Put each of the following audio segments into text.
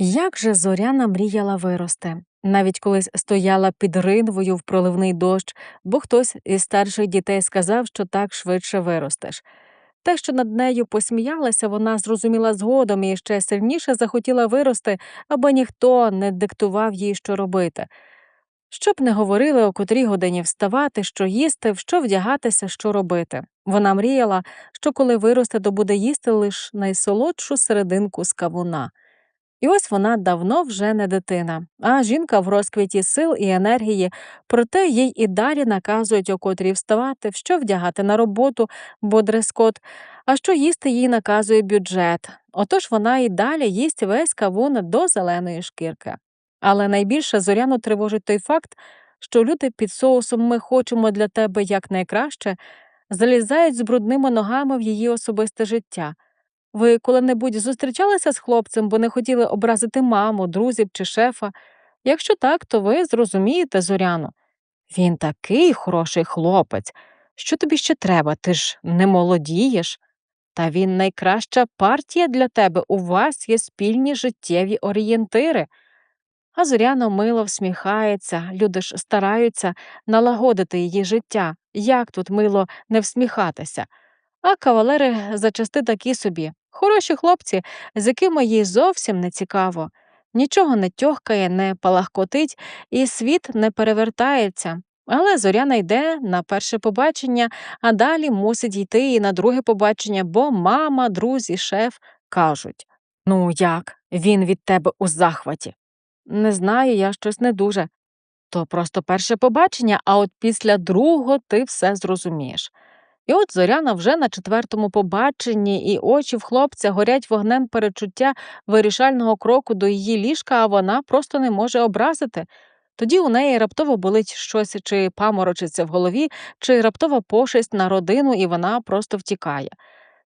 Як же Зоряна мріяла вирости, навіть колись стояла під ринвою в проливний дощ, бо хтось із старших дітей сказав, що так швидше виростеш. Те, що над нею посміялася, вона зрозуміла згодом і ще сильніше захотіла вирости, аби ніхто не диктував їй, що робити. Щоб не говорили, о котрій годині вставати, що їсти, в що вдягатися, що робити. Вона мріяла, що коли виросте, то буде їсти лише найсолодшу серединку з кавуна. І ось вона давно вже не дитина, а жінка в розквіті сил і енергії, проте їй і далі наказують о котрій вставати, що вдягати на роботу, бо дрес-код, а що їсти їй наказує бюджет. Отож вона і далі їсть весь кавун до зеленої шкірки. Але найбільше зоряно тривожить той факт, що люди під соусом ми хочемо для тебе якнайкраще залізають з брудними ногами в її особисте життя. Ви коли-небудь зустрічалися з хлопцем, бо не хотіли образити маму, друзів чи шефа? Якщо так, то ви зрозумієте Зоряну. Він такий хороший хлопець. Що тобі ще треба? Ти ж не молодієш. Та він найкраща партія для тебе. У вас є спільні життєві орієнтири. А Зоряна мило всміхається, люди ж стараються налагодити її життя. Як тут мило не всміхатися? А кавалери зачасти такі собі, хороші хлопці, з якими їй зовсім не цікаво. Нічого не тьохкає, не палахкотить, і світ не перевертається. Але Зоряна йде на перше побачення, а далі мусить йти і на друге побачення, бо мама, друзі, шеф кажуть Ну як, він від тебе у захваті? Не знаю, я щось не дуже. То просто перше побачення, а от після другого ти все зрозумієш. І от Зоряна вже на четвертому побаченні, і очі в хлопця горять вогнем перечуття вирішального кроку до її ліжка, а вона просто не може образити. Тоді у неї раптово болить щось, чи паморочиться в голові, чи раптова пошесть на родину, і вона просто втікає.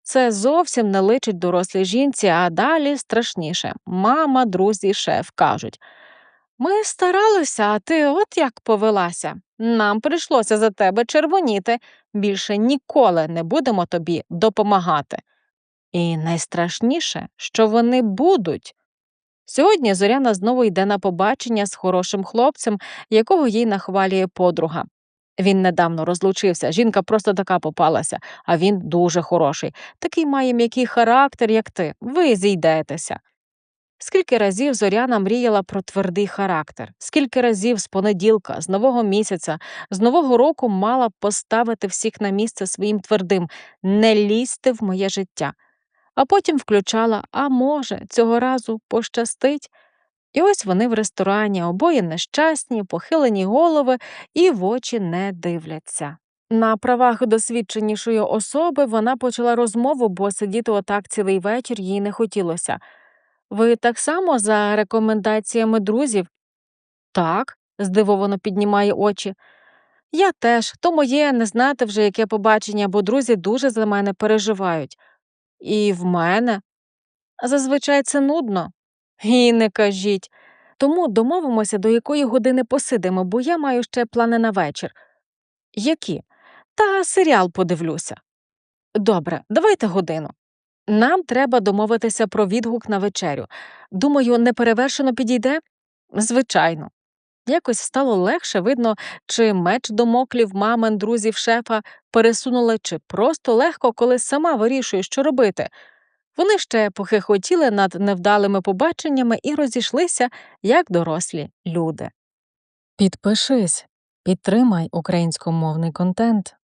Це зовсім не личить дорослій жінці, а далі страшніше. Мама, друзі, шеф кажуть. Ми старалися, а ти от як повелася. Нам прийшлося за тебе червоніти. Більше ніколи не будемо тобі допомагати. І найстрашніше, що вони будуть. Сьогодні Зоряна знову йде на побачення з хорошим хлопцем, якого їй нахвалює подруга. Він недавно розлучився, жінка просто така попалася, а він дуже хороший. Такий має м'який характер, як ти. Ви зійдетеся. Скільки разів Зоряна мріяла про твердий характер, скільки разів з понеділка, з нового місяця, з нового року мала поставити всіх на місце своїм твердим не лізьте в моє життя. А потім включала А може, цього разу пощастить. І ось вони в ресторані, обоє нещасні, похилені голови і в очі не дивляться. На правах досвідченішої особи вона почала розмову, бо сидіти отак цілий вечір їй не хотілося. Ви так само за рекомендаціями друзів? Так, здивовано піднімає очі. Я теж, то моє не знати вже, яке побачення, бо друзі дуже за мене переживають. І в мене. Зазвичай це нудно. І не кажіть. Тому домовимося, до якої години посидимо, бо я маю ще плани на вечір. Які? Та серіал подивлюся. Добре, давайте годину. Нам треба домовитися про відгук на вечерю. Думаю, неперевершено підійде? Звичайно. Якось стало легше, видно, чи меч домоклів мамин, друзів, шефа пересунули, чи просто легко, коли сама вирішує, що робити. Вони ще похихотіли над невдалими побаченнями і розійшлися, як дорослі люди. Підпишись, підтримай українськомовний контент.